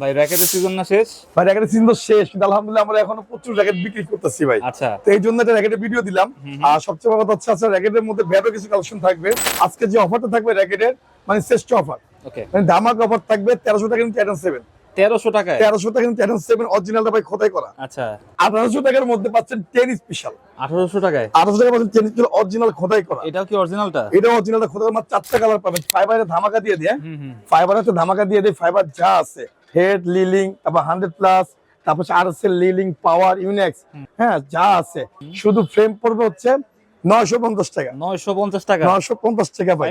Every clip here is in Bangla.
ভাই র্যাকেটের সিজন না শেষ? ভাই র্যাকেটের সিজন তো শেষ কিন্তু আলহামদুলিল্লাহ আমরা এখনও প্রচুর র্যাকেট বিক্রি করতেছি ভাই। আচ্ছা। তো এই জন্য একটা র্যাকেটের ভিডিও দিলাম। আর সবচেয়ে বড় কথা হচ্ছে আচ্ছা র্যাকেটের মধ্যে কিছু কালেকশন থাকবে। আজকে যে অফারটা থাকবে র্যাকেটের মানে শ্রেষ্ঠ অফার ওকে মানে ধামাক অফার থাকবে তেরোশো টাকা কিন্তু ট্যাটন সেভেন তেরোশো টাকায়? তেরোশো টাকা কিন্তু ট্যাটন সেভেন অরিজিনালটা ভাই খোদাই করা। আচ্ছা। আঠারোশো টাকার মধ্যে পাচ্ছেন টেন স্পেশাল আঠারোশো টাকায়? আঠারোশো টাকা পাচ্ছেন টেন স্পেশাল অরিজিনাল খোদাই করা। এটাও কি অরিজিনালটা এটা অরিজিনালটা খোদাই আমার চারটা কালার পাবেন। ফাইবারের ধামাকা দিয়ে দিয়ে। ফাইবার ধামাকা দিয়ে দিয়ে ফাইবার যা আছে। হেড লিলিং তারপর হান্ড্রেড প্লাস তারপর আর আছে লিলিং পাওয়ার ইউনেক্স হ্যাঁ যা আছে। শুধু ফ্রেম পড়বে হচ্ছে নয়শো পঞ্চাশ টাকা। নয়শো পঞ্চাশ টাকা? নয়শো পঞ্চাশ টাকা ভাই।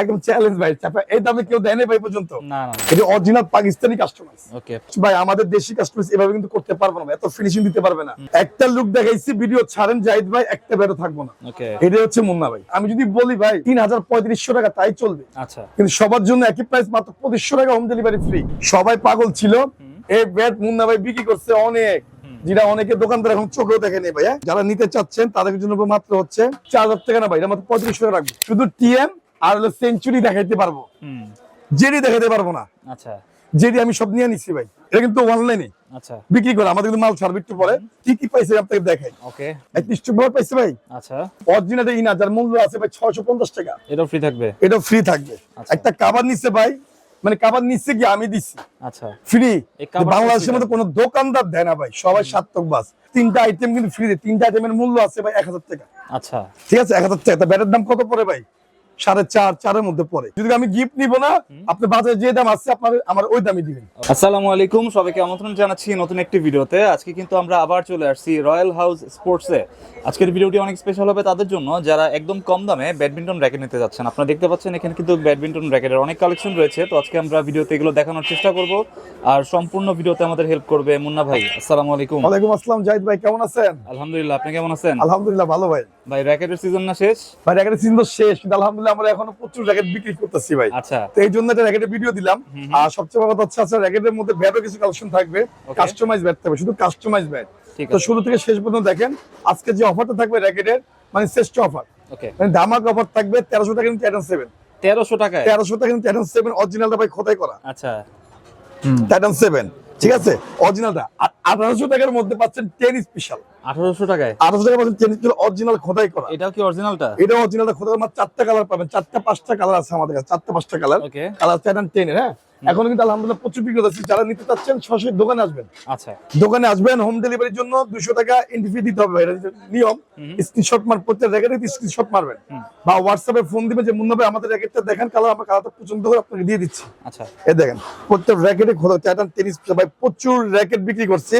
একদম চ্যালেঞ্জ ভাই। এই দামে কেউ দেয়নি ভাই পর্যন্ত। না না এটা অরিজিনাল পাকিস্তানি কাস্টমার ওকে ভাই আমাদের দেশি কাস্টমার এভাবে কিন্তু করতে পারব না এত ফিনিশিং দিতে পারবে না। একটা লুক দেখাইছি ভিডিও ছাড়েন জাহিদ ভাই একটা বেরো থাকব না। ওকে এটা হচ্ছে মুন্না ভাই। আমি যদি বলি ভাই তিন হাজার পঁয়ত্রিশশো টাকা তাই চলবে। আচ্ছা। কিন্তু সবার জন্য একই প্রাইস মাত্র পঁচিশশো টাকা হোম ডেলিভারি ফ্রি সবাই পাগল ছিল। এই ব্যাট মুন্না ভাই বিক্রি করছে অনেক। যেটা অনেকে দোকানদার এখন চোখেও দেখে নেই ভাইয়া। যারা নিতে চাচ্ছেন তাদের জন্য মাত্র হচ্ছে চার হাজার টাকা না ভাই এটা মাত্র পঁয়ত্রিশশো টাকা রাখব। শুধু টিএম আর হলো সেঞ্চুরি দেখাইতে পারব। জেডি দেখাইতে পারব না। আচ্ছা। জেডি আমি সব নিয়ে নিচ্ছি ভাই। এটা কিন্তু অনলাইনে আচ্ছা। বিক্রি করে আমাদের কিন্তু মাল ছাড়বে একটু পরে কি কি পাইছে আপনাকে দেখাই। ওকে। টিস্টু পাইছে ভাই। আচ্ছা। অরিজিনাল ইনা যার মূল্য আছে ভাই ছয়শো পঞ্চাশ টাকা। এটাও ফ্রি থাকবে? এটা ফ্রি থাকবে। আচ্ছা। একটা কাবার নিচ্ছে ভাই। মানে কাবার নিচ্ছে কি আমি দিচ্ছি। আচ্ছা। ফ্রি বাংলাদেশের মধ্যে কোনো দোকানদার দেয় না ভাই। সবাই সার্থক বাস। তিনটা আইটেম কিন্তু ফ্রি তিনটা আইটেমের মূল্য আছে ভাই এক হাজার টাকা। আচ্ছা। ঠিক আছে? এক হাজার টাকা। ব্যাটের দাম কত পরে ভাই? সাড়ে চার চারের মধ্যে পড়ে। যদি আমি গিফট নিব না আপনি বাজারে যে দাম আছে আপনার আমার ওই দামই দিবেন। আসসালামু আলাইকুম সবাইকে আমন্ত্রণ জানাচ্ছি নতুন একটি ভিডিওতে। আজকে কিন্তু আমরা আবার চলে আসছি রয়্যাল হাউস স্পোর্টসে আজকের ভিডিওটি অনেক স্পেশাল হবে তাদের জন্য। যারা একদম কম দামে ব্যাডমিন্টন র্যাকেট নিতে যাচ্ছেন আপনারা দেখতে পাচ্ছেন এখানে কিন্তু ব্যাডমিন্টন র্যাকেটের অনেক কালেকশন রয়েছে। তো আজকে আমরা ভিডিওতে এগুলো দেখানোর চেষ্টা করব। আর সম্পূর্ণ ভিডিওতে আমাদের হেল্প করবে মুন্না ভাই। আসসালামু আলাইকুম। ওয়ালাইকুম আসসালাম জাহিদ ভাই কেমন আছেন? আলহামদুলিল্লাহ আপনি কেমন আছেন? আলহামদুলিল্লাহ ভালো ভাই। ভাই র্যাকেটের সিজন না শেষ? ভাই র্যাকেটের সিজন তো শেষ কিন্তু আমরা এখনও প্রচুর র্যাকেট বিক্রি করতেছি ভাই। আচ্ছা। তো এই জন্য একটা র্যাকেটের ভিডিও দিলাম। আর সবচেয়ে বড় কথা হচ্ছে আচ্ছা র্যাকেটের মধ্যে ব্যাটও কিছু কালেকশন থাকবে। কাস্টমাইজ ব্যাট থাকবে শুধু কাস্টমাইজ ব্যাট তো শুরু থেকে শেষ পর্যন্ত দেখেন আজকে যে অফারটা থাকবে র্যাকেটের মানে শ্রেষ্ঠ অফার ওকে মানে ধামাক অফার থাকবে তেরোশো টাকা কিন্তু টাইটান সেভেন তেরোশো টাকা তেরোশো টাকা কিন্তু টাইটান সেভেন অরিজিনালটা ভাই খোদাই করা। আচ্ছা। টাইটান সেভেন ঠিক আছে? অরিজিনালটা আঠারোশো টাকার মধ্যে পাচ্ছেন টেন স্পেশাল আঠারোশো টাকায়? আঠারোশো টাকা পাচ্ছেন টেন স্পেশাল অরিজিনাল খোদাই করা। এটাও কি অরিজিনালটা এটা অরিজিনালটা খোদাই আমার চারটা কালার পাবেন। চারটা পাঁচটা কালার আছে আমাদের কাছে চারটা পাঁচটা কালার ওকে কালার টাইটান টেনের হ্যাঁ? এখন কিন্তু আলহামদুলিল্লাহ প্রচুর বিক্রি যারা নিতে চাচ্ছেন সরাসরি দোকানে আসবেন। আচ্ছা। দোকানে আসবেন হোম ডেলিভারির জন্য দুশো টাকা এন্ট্রি দিতে হবে। এটা নিয়ম। স্ক্রিনশট মার প্রত্যেক র্যাকেটে স্ক্রিনশট মারবেন। বা হোয়াটসঅ্যাপে ফোন দিবেন যে মুন্না ভাই আমাদের র্যাকেটটা দেখেন কালার আমার কালারটা পছন্দ করে আপনাকে দিয়ে দিচ্ছি। আচ্ছা। এই দেখেন প্রত্যেক র্যাকেটে টাইটান টেনিস ভাই প্রচুর র্যাকেট বিক্রি করছি।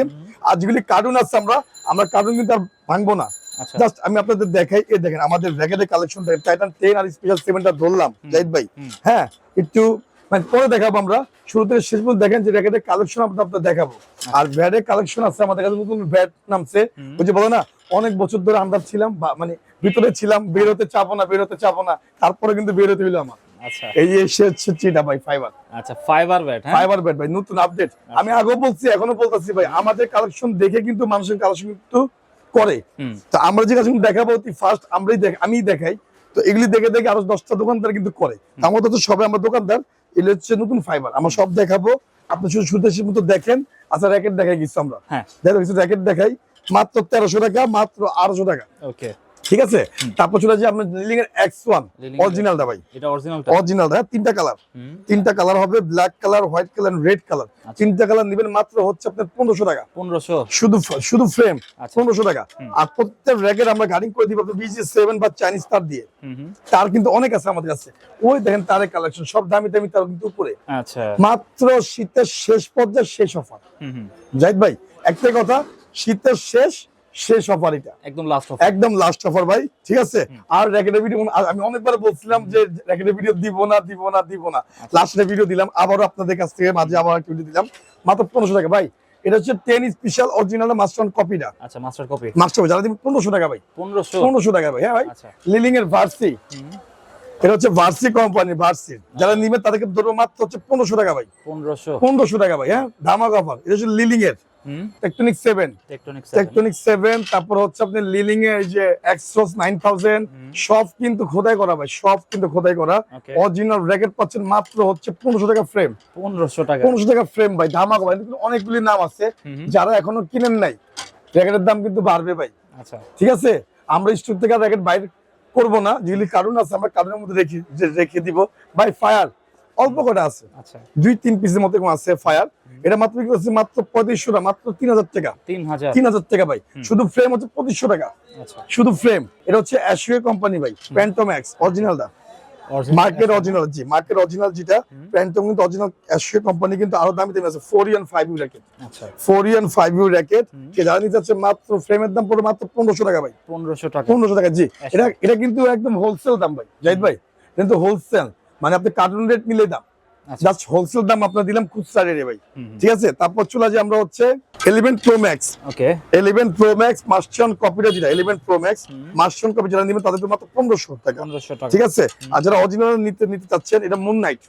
আর যেগুলি কার্টুন আছে আমরা। আমরা কার্টুন কিন্তু আর ভাঙবো না। আচ্ছা। জাস্ট আমি আপনাদের দেখাই। এই দেখেন আমাদের র্যাকেটের কালেকশন দেখেন। টাইটান টেন আর স্পেশাল সেভেনটা ধরলাম জাহিদ ভাই। হ্যাঁ একটু মানে পরে দেখাবো আমরা। শুরু থেকে শেষ পর্যন্ত দেখেন যে র্যাকেটের কালেকশন আপনার দেখাবো। আর ব্যাটের কালেকশন আছে আমাদের কাছে নতুন ব্যাট নামছে। ওই যে বলে না অনেক বছর ধরে আন্দার ছিলাম মানে ভিতরে ছিলাম বেরোতে চাবো না বেরোতে চাবো না তারপরে কিন্তু বেরোতে হইল আমার। আচ্ছা। এই যে হচ্ছে চিটা ভাই ফাইবার আচ্ছা ফাইবার ব্যাট হ্যাঁ? ফাইবার ব্যাট ভাই নতুন আপডেট আমি আগেও বলছি এখনও বলতেছি ভাই আমাদের কালেকশন দেখে কিন্তু মানুষের কালেকশন কিন্তু করে। তো আমরা যে কালেকশন দেখাবো ফার্স্ট আমরাই আমি দেখাই। তো এগুলি দেখে দেখে আরও দশটা দোকানদার কিন্তু করে। আমার তো সবাই আমরা দোকানদার। এগুলো হচ্ছে নতুন ফাইবার আমরা সব দেখাবো। আপনি শুধু সুদেশের মতো দেখেন আচ্ছা র্যাকেট দেখাই কিছু আমরা। হ্যাঁ। দেখো কিছু র্যাকেট দেখাই। মাত্র তেরোশো টাকা মাত্র আড়াইশো টাকা। ওকে ঠিক আছে? তারপর চলে যাই আপনার লিলিং এর এক্স ওয়ান অরিজিনালটা ভাই। এটা অরিজিনালটা অরিজিনালটা তিনটা কালার তিনটা কালার হবে black colour white colour red colour. তিনটা কালার নেবেন মাত্র হচ্ছে আপনার পনেরোশো টাকা। পনেরোশো। শুধু শুধু ফ্রেম আচ্ছা। পনেরোশো টাকা। আর প্রত্যেক আমরা গাড়ি করে দিব আপনার বিজি সেভেন বা চাইনিজ তার দিয়ে। তার কিন্তু অনেক আছে আমাদের কাছে। ওই দেখেন তারের কালেকশন সব দামি দামি তার কিন্তু উপরে। আচ্ছা। মাত্র শীতের শেষ পর্যায়ে শেষ অফার জাহিদ ভাই একটাই কথা শীতের শেষ শেষ অফার এটা একদম লাস্ট অফার একদম লাস্ট অফার ভাই। ঠিক আছে? আর র্যাকেটের ভিডিও আমি অনেকবার বলছিলাম যে র্যাকেটের ভিডিও দিব না দিব না দিব না। লাস্টের ভিডিও দিলাম আবারও আপনাদের কাছ থেকে মাঝে আবার একটা ভিডিও দিলাম। মাত্র পনেরোশো টাকা ভাই। এটা হচ্ছে টেন স্পেশাল অরিজিনাল মাস্টার কপিটা আচ্ছা মাস্টার কপি মাস্টার যারা দিবেন পনেরোশো টাকা ভাই। পনেরোশো। পনেরোশো টাকা ভাই। হ্যাঁ ভাই? আচ্ছা। লিলিং এর ভার্সি এটা হচ্ছে ভার্সি কোম্পানি ভার্সি যারা নিবেন তাদেরকে ধরবো মাত্র হচ্ছে পনেরোশো টাকা ভাই। পনেরোশো। পনেরোশো টাকা ভাই হ্যাঁ? ধামাক অফার এটা হচ্ছে লিলিং এর। টেকটনিক সেভেন টেকটনিক সেভেন তারপর হচ্ছে আপনি লিলিং এ এই যে এক্সট্রস নাইন থাউজেন্ড সব কিন্তু খোদাই করা ভাই সব কিন্তু খোদাই করা। অরিজিনাল র্যাকেট পাচ্ছেন মাত্র হচ্ছে পনেরোশো টাকা ফ্রেম পনেরোশো টাকা। পনেরোশো টাকা ফ্রেম ভাই ধামাকা ভাই কিন্তু অনেকগুলি নাম আছে যারা এখনও কিনেন নাই। র্যাকেটের দাম কিন্তু বাড়বে ভাই। আচ্ছা। ঠিক আছে? আমরা স্টোর থেকে র্যাকেট বাইরে করব না যেগুলি কারণ আছে আমরা কারণের মধ্যে রেখে রেখে দিব। ভাই ফায়ার অল্প কটা আছে। আচ্ছা। দুই তিন পিসের মতো আছে ফায়ার এটা মাত্র কি হচ্ছে মাত্র পঁয়ত্রিশশো টাকা মাত্র তিন হাজার টাকা। তিন হাজার। টাকা ভাই। শুধু ফ্রেম হচ্ছে পঁচিশশো টাকা। আচ্ছা। শুধু ফ্রেম এটা হচ্ছে কোম্পানি ভাই প্যান্টোম্যাক্স অরিজিনালটা মার্কেট অরিজিনাল জি মার্কেট অরিজিনাল যেটা প্যান্টম কিন্তু অরিজিনাল কোম্পানি কিন্তু আরও দামি দামি আছে four and five U racket four and five U racket. কে জানা নিতে চাচ্ছে মাত্র ফ্রেমের দাম পড়বে মাত্র পনেরোশো টাকা ভাই। পনেরোশো টাকা। পনেরোশো টাকা জি। আচ্ছা। এটা এটা কিন্তু একদম হোলসেল দাম ভাই জাহিদ ভাই। কিন্তু হোলসেল মানে আপনি কার্টুন রেট মিলে দাম। আচ্ছা। জাস্ট হোলসেল দাম আপনার দিলাম খুচরা রেটে ভাই। ঠিক আছে? তারপর চলে যে আমরা হচ্ছে eleven pro max okay. Eleven pro max মার্শন কপিটা যেটা এলিভেন প্রো ম্যাক্স হুম। কপি যারা নেবেন তাদের মাত্র পনেরোশো টাকা। ঠিক আছে? আর যারা অরিজিনাল নিতে নিতে চাচ্ছেন এটা মুন নাইট।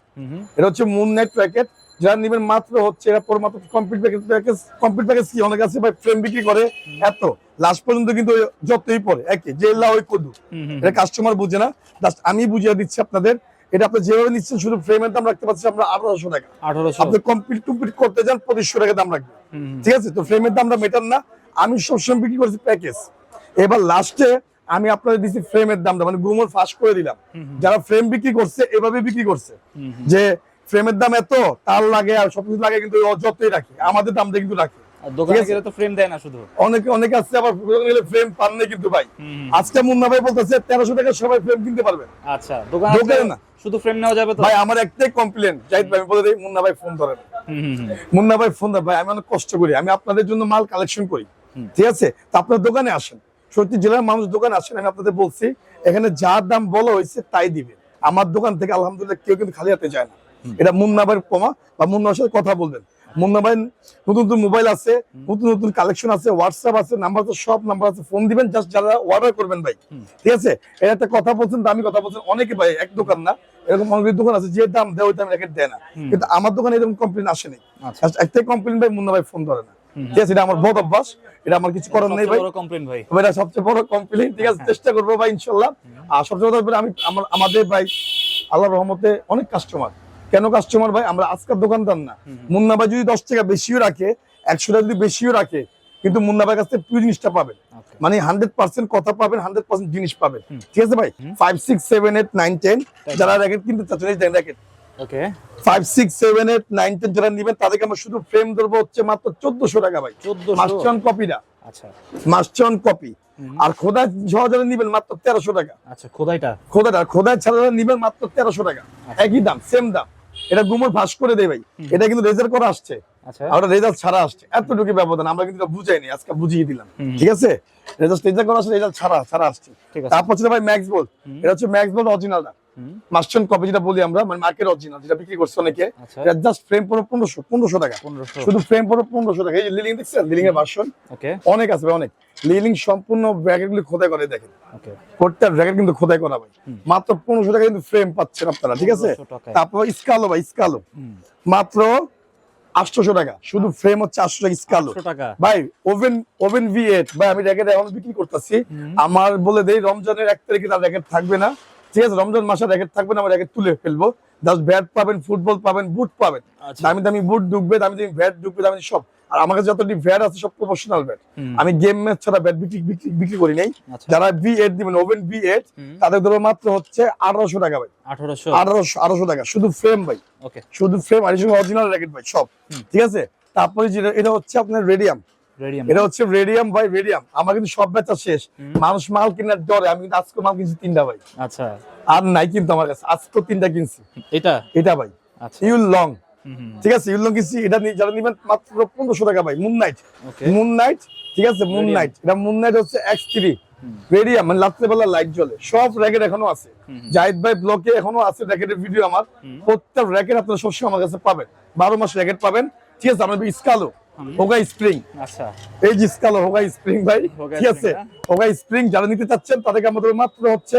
এটা হচ্ছে মুন নাইট প্যাকেট যারা নেবেন মাত্র হচ্ছে এটা পর মাত্র complete package package complete package কি? অনেক আছে ভাই ফ্রেম বিক্রি করে। এত। লাস্ট পর্যন্ত কিন্তু যতই পরে একই। যে লা ওই কদু এটা কাস্টমার বুঝে না। জাস্ট আমি বুঝিয়ে দিচ্ছি আপনাদের। এটা আপনি যেভাবে নিচ্ছেন শুধু ফ্রেমের দাম রাখতে পারছি আমরা আঠারোশো টাকা। আপনি কমপ্লিট টুমপ্লিট করতে যান পঁচিশশো টাকা দাম রাখবেন। ঠিক আছে? তো ফ্রেমের দামটা মেটার না। আমি সবসময় বিক্রি করছি প্যাকেজ এবার লাস্টে আমি আপনাদের দিচ্ছি ফ্রেমের দামটা মানে গুমর ফাঁস করে দিলাম। যারা ফ্রেম বিক্রি করছে এভাবে বিক্রি করছে। যে ফ্রেমের দাম এত তার লাগে আর সবকিছু লাগে কিন্তু যতই রাখি আমাদের দামটা কিন্তু রাখি। দোকানে গেলে তো ফ্রেম দেয় না শুধু। অনেকে অনেকে আসছে আবার ফ্রেম পান নাই কিন্তু ভাই। হুম, হুম। আজকে মুন্না ভাই বলতেছে তেরোশো টাকা সবাই ফ্রেম কিনতে পারবেন আচ্ছা দোকান দোকানে না। শুধু ফ্রেম নেওয়া যাবে তো? ভাই আমার একটাই কমপ্লেন জাহিদ ভাই আমি বলে দিই মুন্না ভাই ফোন ধরেন হুম, হুম, হুম। মুন্না ভাই ফোন দেন ভাই আমি অনেক কষ্ট করি আমি আপনাদের জন্য মাল কালেকশন করি। ঠিক আছে? তো আপনার দোকানে আসেন। সত্যি জেলার মানুষ দোকানে আসেন আমি আপনাদের বলছি এখানে যা দাম বলা হয়েছে তাই দিবে। আমার দোকান থেকে আলহামদুলিল্লাহ কেউ কিন্তু খালি হাতে যায় না। এটা মুন্না ভাইয়ের কমা বা মুন্না সাথে কথা বলবেন। মুন্না ভাই নতুন নতুন মোবাইল আছে নতুন নতুন কালেকশন আছে হোয়াটসঅ্যাপ আছে নাম্বার তো সব নাম্বার আছে। ফোন দিবেন জাস্ট যারা অর্ডার করবেন ভাই। ঠিক আছে? এটা একটা কথা বলছেন দামি কথা বলছেন। অনেকে ভাই এক দোকান না এরকম অনেক দোকান আছে যে দাম দেয় ওই দাম রেখে দেয় না। কিন্তু আমার দোকানে এরকম কমপ্লেন আসেনি আচ্ছা। একটাই কমপ্লেন ভাই মুন্না ভাই ফোন ধরে না। ঠিক আছে এটা আমার বহুত অভ্যাস এটা আমার কিছু করার নেই ভাই। কমপ্লেন ভাই। এটা সবচেয়ে বড় কমপ্লেন ঠিক আছে? হ্যাঁ। চেষ্টা করব ভাই ইনশাল্লাহ। আর সবচেয়ে বড় আমি আমার আমাদের ভাই আল্লাহ রহমতে অনেক কাস্টমার কেন কাস্টমার ভাই? আমরা আজকের দোকানদার না। মুন্না ভাই যদি দশ টাকা বেশিও রাখে একশো টাকা যদি বেশিও রাখে কিন্তু মুন্না ভাই কাছ থেকে প্রিয় জিনিসটা পাবেন। মানে হান্ড্রেড পার্সেন্ট কথা পাবেন হান্ড্রেড পার্সেন্ট জিনিস পাবেন। ঠিক আছে ভাই? Five six seven eight nine ten যারা র্যাকেট কিনতে চাচ্ছেন racket okay five six seven eight nine ten যারা নিবেন তাদেরকে আমরা শুধু ফ্রেম ধরবো হচ্ছে মাত্র চোদ্দশো টাকা ভাই। 1400 মাস্টন কপিটা আচ্ছা। মাস্টন কপি আর খোদা সহ যারা নিবেন মাত্র তেরোশো টাকা। আচ্ছা খোদাইটা? খোদাটা খোদা ছাড়া নিবেন মাত্র তেরোশো টাকা। আচ্ছা। একই দাম সেম দাম। এটা গুমর ভাস করে দেয় ভাই। এটা কিন্তু রেজার করা আসছে। আচ্ছা। আর রেজাল্ট ছাড়া আসছে। এতটুকু ব্যবধান আমরা কিন্তু বুঝাইনি আজকে বুঝিয়ে দিলাম। ঠিক আছে? রেজাল্ট রেজাল্ট করা আসছে রেজাল্ট ছাড়া ছাড়া আসছে। তারপর ছিল ভাই ম্যাক্স বল এটা হচ্ছে ম্যাক্স বল অরিজিনালটা কপি যেটা বলি আমরা মানে মার্কেট অরিজিনাল যেটা বিক্রি করছে অনেকে আচ্ছা। জাস্ট ফ্রেম পড়ো পনেরোশো পনেরোশো টাকা। শুধু ফ্রেম পড়ো পনেরোশো টাকা। এই যে লিলিং দেখছেন? লিলিং এর ভার্সন ওকে অনেক আছে অনেক। লিলিং সম্পূর্ণ ব্র্যাকেট গুলি খোদাই করে দেখেন। ওকে প্রত্যেকটা ব্র্যাকেট কিন্তু খোদাই করা ভাই। মাত্র পনেরোশো টাকা কিন্তু ফ্রেম পাচ্ছেন আপনারা ঠিক আছে? তারপর স্কালো ভাই স্কালো মাত্র আটশোশো টাকা। শুধু ফ্রেম হচ্ছে আটশো টাকা। স্কালো ভাই ওভেন ওভেন ভি এইট ভাই আমি র্যাকেট এখন বিক্রি করতেছি। আমার বলে দেই রমজানের এক তারিখে তার র্যাকেট থাকবে না। ঠিক আছে রমজান মাসে র্যাকেট থাকবে না আমার র্যাকেট তুলে ফেলব। জাস্ট ব্যাট পাবেন ফুটবল পাবেন বুট পাবেন। আচ্ছা। দামি দামি বুট ঢুকবে দামি দামি ব্যাট ঢুকবে দামি সব। আর আমার কাছে যতটি ব্যাট আছে সব প্রফেশনাল ব্যাট আমি গেম ম্যাচ ছাড়া ব্যাট বিক্রি বিক্রি করি নাই। আচ্ছা। যারা বি এইট দিবেন ওভেন বি এইট তাদের ধরো মাত্র হচ্ছে আঠারোশো টাকা ভাই। 1800 আঠারোশো আঠারোশো টাকা। শুধু ফ্রেম ভাই। শুধু ফ্রেম আর অরিজিনাল র্যাকেট ভাই সব। ঠিক আছে? তারপরে যেটা এটা হচ্ছে আপনার রেডিয়াম এটা হচ্ছে রেডিয়াম ভাই রেডিয়াম আমার কিন্তু সব বেচা শেষ। মানুষ মাল কেনার ডরে। আমি কিন্তু আজকে মাল কিনছি তিনটা ভাই। এটা? এটা ভাই। আচ্ছা। ইউল লং হুম, হুম, ঠিক আছে ইউল লং কিনছি। এটা যারা নিবেন মাত্র পনেরোশো টাকা ভাই। মুন নাইট মুন নাইট ঠিক আছে মুন নাইট এটা মুন নাইট হচ্ছে এক্স থ্রি রেডিয়াম মানে রাত্রেবেলা লাইট জ্বলে। সব র্যাকেট এখনও আছে। জাহিদ ভাই ব্লকে এখনও আছে র্যাকেটের ভিডিও আমার। প্রত্যেক র্যাকেট আপনারা সবসময় আমার কাছে পাবেন। বারো মাস র্যাকেট পাবেন। ঠিক আছে আমাদের স্কালো। হোগা স্প্রিং। আচ্ছা। এই যে স্কালো হোগা স্প্রিং ভাই ঠিক আছে? হ্যাঁ? হোগা স্প্রিং যারা নিতে চাচ্ছেন তাদেরকে আমাদের মাত্র হচ্ছে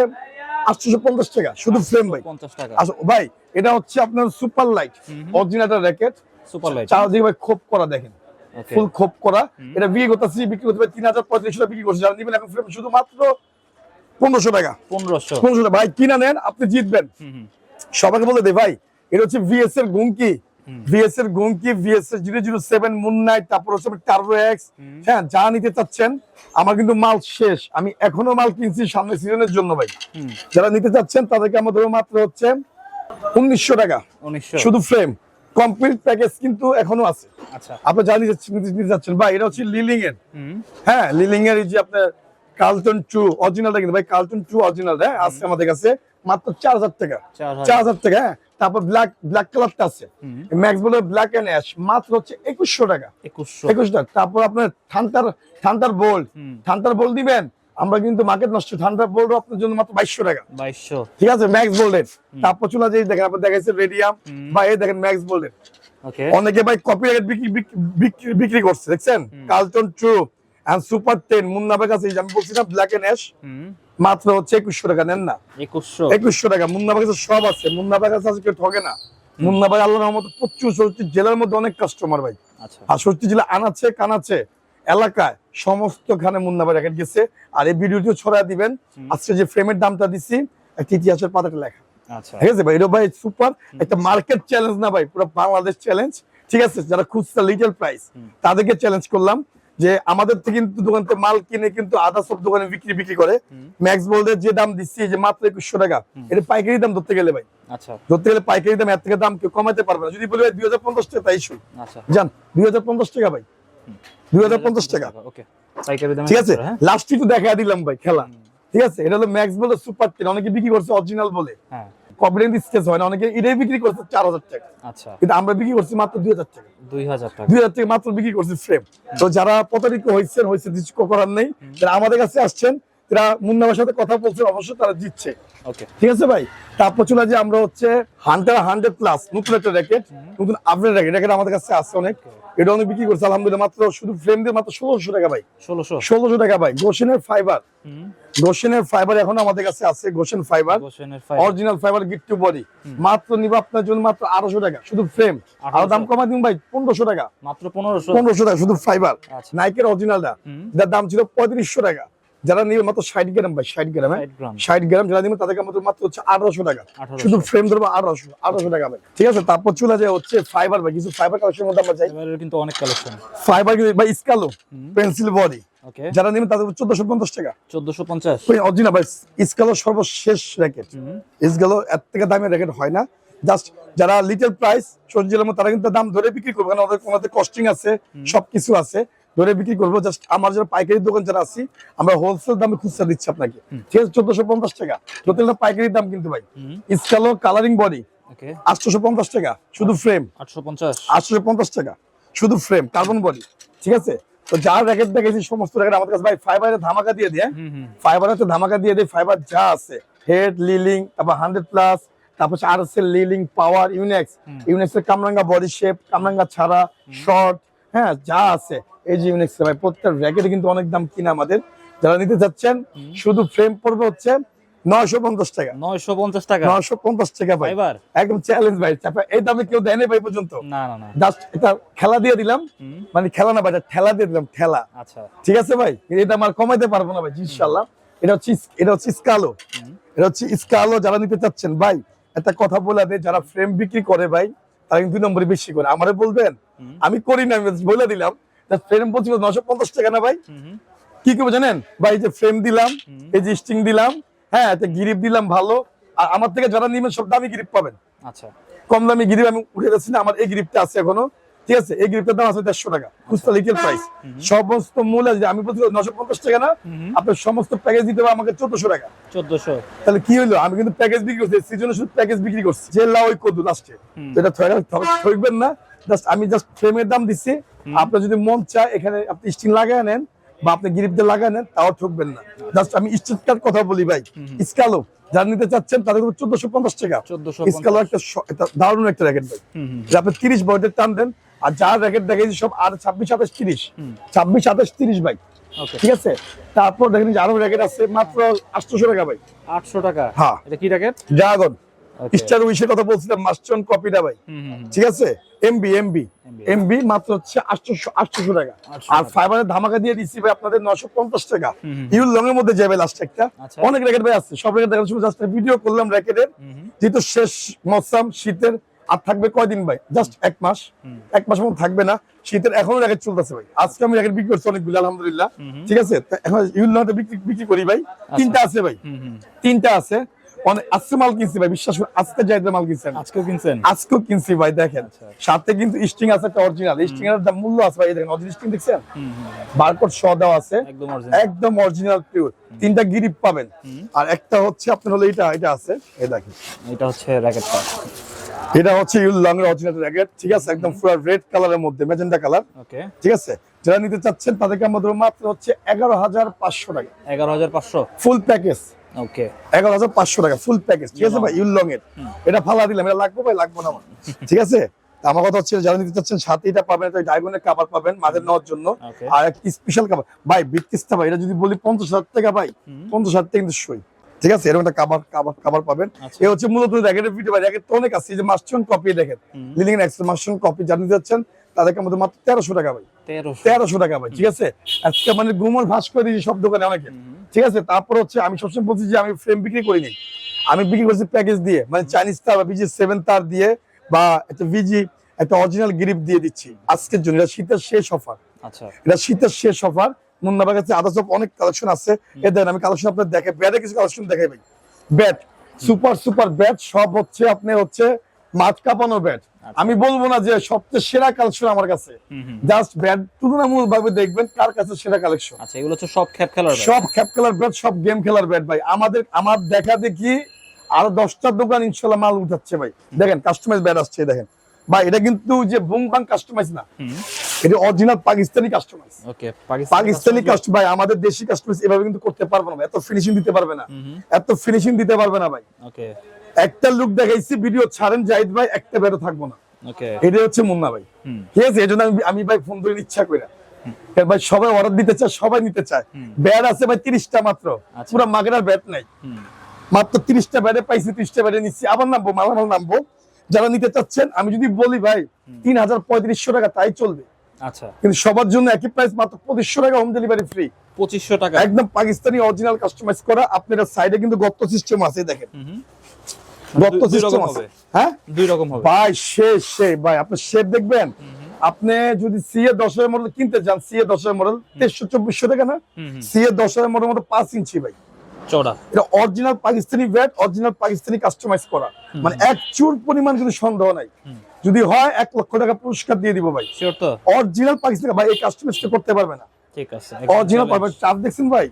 আটশোশো পঞ্চাশ টাকা শুধু ফ্রেম ভাই। 50 টাকা। আসো ভাই এটা হচ্ছে আপনার super light. Original racket. Super light. চারদিকে ভাই খোপ করা দেখেন। ফুল খোপ করা। এটা বিক্রি করতেছি বিক্রি করতে তিন হাজার পঁয়ত্রিশশো টাকা বিক্রি করছে। যারা নিবেন এখন ফ্রেম শুধুমাত্র পনেরোশো টাকা। পনেরোশো। পনেরোশো টাকা। ভাই কিনা নেন আপনি জিতবেন। সবাইকে বলে দে ভাই এটা হচ্ছে ভিএস এর গুমকি। ভিএস এর গুমকি ভিএস এর জিরো জিরো সেভেন মুন তারপর হচ্ছে টার্বো এক্স হ্যাঁ যা নিতে চাচ্ছেন আমার কিন্তু মাল শেষ। আমি এখনও মাল কিনছি সামনে সিজনের জন্য ভাই। যারা নিতে চাচ্ছেন তাদেরকে আমার ধরো মাত্র হচ্ছে উনিশশো টাকা। শুধু ফ্রেম কমপ্লিট প্যাকেজ কিন্তু এখনও আছে। আচ্ছা। আপনি যা নিতে ভাই এটা হচ্ছে লিলিং এর হ্যাঁ লিলিং এর এই যে আপনার কার্লটন টু অরিজিনালটা কিন্তু ভাই কার্লটন টু অরিজিনাল হ্যাঁ আছে আমাদের কাছে মাত্র চার হাজার টাকা। চার হাজার টাকা হ্যাঁ। তারপর ব্ল্যাক ব্ল্যাক কালারটা আছে। ম্যাক্স বলে ব্ল্যাক এন্ড অ্যাশ মাত্র হচ্ছে একুশশো টাকা। একুশশো। একুশ টাকা। তারপর আপনার থান্টার থান্টার বোল্ড থান্টার বোল্ড দিবেন আমরা কিন্তু মার্কেট নষ্ট। থান্টার বোল্ড আপনার জন্য মাত্র বাইশশো টাকা। বাইশশো। ঠিক আছে? ম্যাক্স বোল্ডের তারপর চলে যে দেখেন আপনি দেখাইছে রেডিয়াম বা এই দেখেন ম্যাক্স বোল্ডের অনেকে ভাই কপি বিক্রি- বিক্রি করছে দেখছেন? Carlton true end super ten কাছে যে আমি বলছি না ব্ল্যাক এন্ড অ্যাশ মাত্র হচ্ছে একুশশো টাকা নেন না। একুশশো। একুশশো টাকা কাছে সব আছে। কাছে আছে কেউ ঠকে না। আল্লাহ রহমত প্রচুর সত্যি জেলার মধ্যে অনেক কাস্টমার ভাই। আচ্ছা। আর সত্যি জেলা আনাচ্ছে কানাচ্ছে এলাকায় সমস্ত খানে মুন্নাবাই রেখে গেছে। আর এই ভিডিওটিও ছড়া দিবেন। আজকে যে ফ্রেমের দামটা দিছি একটা ইতিহাসের পাতাটা লেখা। আচ্ছা। ঠিক আছে ভাই? এটা ভাই সুপার একটা মার্কেট চ্যালেঞ্জ না ভাই পুরো বাংলাদেশ চ্যালেঞ্জ ঠিক আছে? যারা খুচরা লিটল প্রাইস তাদেরকে চ্যালেঞ্জ করলাম। যে আমাদের থেকে কিন্তু দোকান থেকে মাল কিনে কিন্তু আধা সব দোকানে বিক্রি বিক্রি করে। ম্যাক্স বোল্ডের যে দাম দিচ্ছি যে মাত্র একুশশো টাকা এটা পাইকারি দাম ধরতে গেলে ভাই। আচ্ছা। ধরতে গেলে পাইকারি দাম এর থেকে দাম কেউ কমাতে পারবে না। যদি বলি দুই হাজার পঞ্চাশ টাকা তাই শুন আচ্ছা। জান দুই হাজার পঞ্চাশ টাকা ভাই। দুই হাজার পঞ্চাশ টাকা। ঠিক আছে? হ্যাঁ? লাস্টই তো দেখা দিলাম ভাই খেলা। ঠিক আছে? এটা হলো ম্যাক্স বলে সুপার টেন অনেকে বিক্রি করছে অরিজিনাল বলে। হ্যাঁ। কপিরাইট স্কেচ হয় না। অনেকে এটাই বিক্রি করছে চার হাজার টাকা। আচ্ছা। কিন্তু আমরা বিক্রি করছি মাত্র দুই হাজার টাকা। দুই হাজার টাকা। দুই হাজার টাকা মাত্র বিক্রি করছি ফ্রেম তো যারা প্রতারিত হয়েছেন হয়েছে কিছু করার নেই আমাদের কাছে আসছেন। তারা মুন্নাবার সাথে কথা বলছেন অবশ্যই তারা জিতছে। ঠিক আছে ভাই? তারপর চলে যে আমরা হচ্ছে হান্টার হান্ড্রেড প্লাস নতুন একটা র্যাকেট নতুন আপডেট র্যাকেট র্যাকেট আমাদের কাছে আছে অনেক। এটা অনেক বিক্রি করছে আলহামদুলিল্লাহ মাত্র শুধু ফ্রেম দিয়ে মাত্র ষোলোশো টাকা ভাই। ষোলোশো। ষোলোশো টাকা ভাই গোশনের ফাইবার গোশনের ফাইবার এখন আমাদের কাছে আছে গোসেন ফাইবার অরিজিনাল ফাইবার গিট টু বডি মাত্র নিব আপনার জন্য মাত্র আড়াইশো টাকা শুধু ফ্রেম আর দাম কমা দিন ভাই পনেরোশো টাকা। মাত্র পনেরোশো। পনেরোশো টাকা শুধু ফাইবার। নাইকের অরিজিনালটা। যার দাম ছিল পঁয়ত্রিশশো টাকা। যারা নিবে মাত্র ষাট গ্রাম ভাই ষাট গ্রাম ষাট গ্রাম। যারা নিবে তাদেরকে মাত্র মাত্র হচ্ছে আঠারোশো টাকা। শুধু ফ্রেম ধরবো আঠারোশো আঠারোশো টাকা ভাই। ঠিক আছে? তারপর চলে যায় হচ্ছে ফাইবার ভাই। কিছু ফাইবার কালেকশন মধ্যে আমরা এবারের কিন্তু অনেক কালেকশন ফাইবার ভাই? স্কালো পেন্সিল বডি যারা নিবে তাদের চোদ্দশো পঞ্চাশ টাকা। চোদ্দশো পঞ্চাশ। অরিজিনাল ভাই স্কালো সর্বশেষ র্যাকেট ইসগুলো এর থেকে দামের র্যাকেট হয় না। জাস্ট যারা লিটল প্রাইস মতো তারা কিন্তু দাম ধরে বিক্রি করবে। কারণ ওদের ওনাদের কস্টিং আছে সবকিছু আছে। ধরে বিক্রি করব জাস্ট আমার যারা পাইকারি দোকান যারা আছি আমরা হোলসেল দামে খুচরা দিচ্ছি আপনাকে। ঠিক আছে চোদ্দশো পঞ্চাশ টাকা। টোটালটা পাইকারি দাম কিন্তু ভাই। স্কালো কালারিং বডি আটশোশো পঞ্চাশ টাকা শুধু ফ্রেম আটশো পঞ্চাশ টাকা শুধু ফ্রেম কার্বন বডি ঠিক আছে? তো যার র্যাকেট দেখেছি সমস্ত র্যাকেট আমাদের কাছে ভাই ফাইবারের ধামাকা দিয়ে দিয়ে ফাইবারের তো ধামাকা দিয়ে দেয় ফাইবার যা আছে। হেড লিলিং তারপর হান্ড্রেড প্লাস তারপর আর লিলিং পাওয়ার ইউনেক্স ইউনেক্স এর কামরাঙ্গা বডি শেপ কামরাঙ্গা ছাড়া শর্ট হ্যাঁ যা আছে। এই যে ইউনেক্স ভাই প্রত্যেক র্যাকেটে কিন্তু অনেক দাম কিনা আমাদের। যারা নিতে যাচ্ছেন শুধু ফ্রেম পড়বে হচ্ছে নয়শো পঞ্চাশ টাকা। নয়শো পঞ্চাশ টাকা? নয়শো পঞ্চাশ টাকা ভাই। একদম চ্যালেঞ্জ ভাই। এই দামে কেউ দেয়নি ভাই পর্যন্ত। না না না। জাস্ট এটা খেলা দিয়ে দিলাম। মানে খেলা না ভাই এটা ঠেলা দিয়ে দিলাম ঠেলা। আচ্ছা। ঠিক আছে ভাই? এটা আমার কমাইতে পারব না ভাই ইনশাল্লাহ এটা হচ্ছে এটা হচ্ছে স্কালো। এটা হচ্ছে স্কালো যারা নিতে চাচ্ছেন ভাই একটা কথা বলে যারা ফ্রেম বিক্রি করে ভাই তারা কিন্তু দুই নম্বরে বেশি করে। আমারে বলবেন? আমি করি না বলে দিলাম। ফ্রেম বলছিল নশো পঞ্চাশ টাকা না ভাই। কি করব জানেন? ভাই যে ফ্রেম দিলাম এই যে স্টিং দিলাম হ্যাঁ গিরিপ দিলাম ভালো। আর আমার থেকে যারা নিবেন সব দামি গিরিপ পাবেন। আচ্ছা। কম দামি গিরিপ আমি উঠে যাচ্ছি না আমার এই গিরিপটা আছে এখনও। ঠিক আছে? এই গিরিপটার দাম আছে দেড়শো টাকা খুচরা লিটেল প্রাইস সমস্ত মূল আছে আমি বলছি নশো পঞ্চাশ টাকা না আপনার সমস্ত প্যাকেজ দিতে হবে আমাকে চোদ্দশো টাকা। চোদ্দশো। তাহলে কি হলো? আমি কিন্তু প্যাকেজ বিক্রি করছি সিজনে শুধু প্যাকেজ বিক্রি করছি। যে লাউ ওই কদু লাস্টে এটা থাকবেন না জাস্ট আমি জাস্ট ফ্রেমের দাম দিচ্ছি। আপনার যদি মন চায় এখানে আপনি স্টিং লাগায় নেন বা আপনি গিরিপ দিয়ে লাগায় নেন তাও ঠকবেন না। জাস্ট আমি স্ট্রিট কথা বলি ভাই। স্কালো যারা নিতে চাচ্ছেন তাদের চোদ্দশো পঞ্চাশ টাকা। স্কালো একটা দারুণ একটা র্যাকেট ভাই। আপনি তিরিশ বয়দের টান দেন আর যার র্যাকেট দেখেছি সব আর ছাব্বিশ সাতাশ তিরিশ। ছাব্বিশ সাতাশ তিরিশ ভাই। ঠিক আছে? তারপর দেখেন যে আরও র্যাকেট আছে মাত্র আটশোশো টাকা ভাই। আটশো টাকা? হ্যাঁ। এটা কি র্যাকেট ড্রাগন. স্টার উইশের কথা বলছিলাম মাস্টন কপিটা ভাই। ঠিক আছে? এমবি এমবি এমবি মাত্র হচ্ছে আটশোশো আটশোশো টাকা। আর। ফাইবারের ধামাকা দিয়ে দিচ্ছি ভাই আপনাদের নশো পঞ্চাশ টাকা। হুম। লং এর মধ্যে যাবে লাস্ট একটা। আচ্ছা। অনেক র্যাকেট ভাই আছে। সব র্যাকেট দেখার সময় জাস্ট ভিডিও করলাম র্যাকেটের। যেহেতু শেষ মৌসাম শীতের। আর থাকবে কয়দিন ভাই? জাস্ট এক মাস। এক মাস মতো থাকবে না। শীতের এখনও র্যাকেট চলতেছে ভাই। আজকে আমি র্যাকেট বিক্রি করছি অনেক অনেকগুলো আলহামদুলিল্লাহ। হুম হুম। ঠিক আছে? এখন ইউল বিক্রি বিক্রি করি ভাই। তিনটা আছে ভাই। তিনটা আছে। আজকে মাল কিনছি ভাই বিশ্বাস করে আজকে যাইতে মাল। আজকেও কিনছেন? আজকেও কিনছি ভাই দেখেন। আচ্ছা। সাথে কিন্তু স্ট্রিং আছে একটা অরিজিনাল স্ট্রিং এর দাম মূল্য আছে ভাই দেখেন অরিজিনাল স্ট্রিং দেখছেন। বারকোড দেওয়া আছে। একদম অরিজিনাল একদম অরিজিনাল পিওর তিনটা গিরিপ পাবেন। আর একটা হচ্ছে আপনার হলো এটা এটা আছে এই দেখেন। এটা হচ্ছে র্যাকেটটা এটা হচ্ছে ইউল লং এর অরিজিনাল র্যাকেট ঠিক আছে? একদম পুরো রেড কালারের মধ্যে ম্যাজেন্টা কালার ওকে ঠিক আছে? যারা নিতে চাচ্ছেন তাদেরকে আমাদের মাত্র হচ্ছে এগারো হাজার পাঁচশো টাকা। এগারো হাজার পাঁচশো? ফুল প্যাকেজ ওকে এগারো হাজার পাঁচশো টাকা ফুল প্যাকেজ ঠিক আছে ভাই? ইউল এর এটা ফালা দিলাম এটা লাগবে ভাই? লাগবে না আমার। ঠিক আছে? আমার কথা হচ্ছে যারা নিতে চাচ্ছেন সাথে এটা পাবেন ডায়গনের কাবার পাবেন মাঝে নেওয়ার জন্য। আর একটা স্পেশাল কাবার ভাই বিত্তিস্তা ভাই এটা যদি বলি পঞ্চাশ হাজার টাকা ভাই পঞ্চাশ হাজার টাকা কিন্তু সই। ঠিক আছে? এরকম একটা কাবার কাবার কাবার পাবেন। আচ্ছা। এ হচ্ছে মূলত র্যাকেটের ভিডিও ভাই। র্যাকেট তো অনেক আছে এই যে মাস্টন কপি দেখেন। হুম। লিলিং এক্সেল মাস্টন কপি যারা নিতে চাচ্ছেন তাদেরকে আমাদের মাত্র তেরোশো টাকা ভাই। তেরোশো। টাকা ভাই ঠিক আছে? আজকে মানে গুমর ভাস করে দিয়েছি সব দোকানে অনেকে। ঠিক আছে? তারপর হচ্ছে আমি সবসময় বলছি যে আমি ফ্রেম বিক্রি করিনি। আমি বিক্রি করছি প্যাকেজ দিয়ে মানে চাইনিজ তার বা বিজি সেভেন তার দিয়ে বা একটা ভিজি একটা অরিজিনাল গ্রিপ দিয়ে দিচ্ছি। আজকের জন্য এটা শীতের শেষ অফার আচ্ছা। এটা শীতের শেষ অফার মুন্নাবার কাছে আদার্স অফ অনেক কালেকশন আছে। এ দেন আমি কালেকশন আপনার দেখে ব্যাটে কিছু কালেকশন দেখাই ভাই। ব্যাট সুপার সুপার ব্যাট সব হচ্ছে আপনার হচ্ছে মাঠ কাঁপানো ব্যাট। আমি বলব না যে সবচেয়ে সেরা কালেকশন আমার কাছে। জাস্ট ব্যাট তুলনামূলক ভাবে দেখবেন কার কাছে সেরা কালেকশন। আচ্ছা এগুলো হচ্ছে সব খ্যাপ খেলার। সব খ্যাপ খেলার ব্যাট সব গেম খেলার ব্যাট ভাই। আমাদের আমার দেখা দেখি আরও দশটা দোকান ইনশাল্লাহ মাল উঠাচ্ছে ভাই। দেখেন কাস্টমাইজ ব্যাট আসছে দেখেন। ভাই এটা কিন্তু যে বুং বাং কাস্টমাইজ না এটা original Pakistani customise okay Pakistani customer ভাই আমাদের দেশি কাস্টমাইজ এভাবে কিন্তু করতে পারবে না। এত ফিনিশিং দিতে পারবে না। এত ফিনিশিং দিতে পারবে না ভাই। ওকে। একটা লুক দেখাইছি ভিডিও ছাড়েন জাহিদ ভাই একটা ব্যাটও থাকব না। এটা হচ্ছে মুন্না ভাই। ঠিক আছে এই জন্য আমি আমি ভাই ফোন করে ইচ্ছা করে ভাই সবাই অর্ডার দিতে চায় সবাই নিতে চায়। ব্যাট আছে ভাই তিরিশটা মাত্র। আচ্ছা। পুরো মাগেরার ব্যাট নাই। মাত্র তিরিশটা ব্যাটে পাইছি তিরিশটা ব্যাটে নিচ্ছি। আবার নামবো মালামাল নামবো। যারা নিতে চাচ্ছেন আমি যদি বলি ভাই তিন হাজার পঁয়ত্রিশশো টাকা তাই চলবে। আচ্ছা। কিন্তু সবার জন্য একই প্রাইস মাত্র পঁচিশশো টাকা হোম ডেলিভারি ফ্রি পঁচিশশো টাকা। একদম পাকিস্তানি অরিজিনাল কাস্টমাইজ করা। আপনার সাইডে কিন্তু গর্ত সিস্টেম আছে দেখেন। সিস্টেম আছে। হ্যাঁ? দুই রকম হবে। ভাই শেষ সেই ভাই। আপনি শেপ দেখবেন। আপনি যদি সিএ দশ হাজার মডেল কিনতে চান সিএ দশ হাজার মডেল তেইশশো চব্বিশশো টাকা না। সিএ দশ মডেল মতো পাঁচ ইঞ্চি ভাই। চড়া এটা original Pakistani original Pakistani customise করা। মানে এক চুর পরিমাণ কিন্তু সন্দেহ নাই যদি হয় এক লক্ষ টাকা পুরস্কার দিয়ে দিব ভাই। অরিজিনাল পাকিস্তানি ভাই এই কাস্টমাইজটা করতে পারবে না। ঠিক আছে অরিজিনাল পারবে। চাপ দেখছেন ভাই।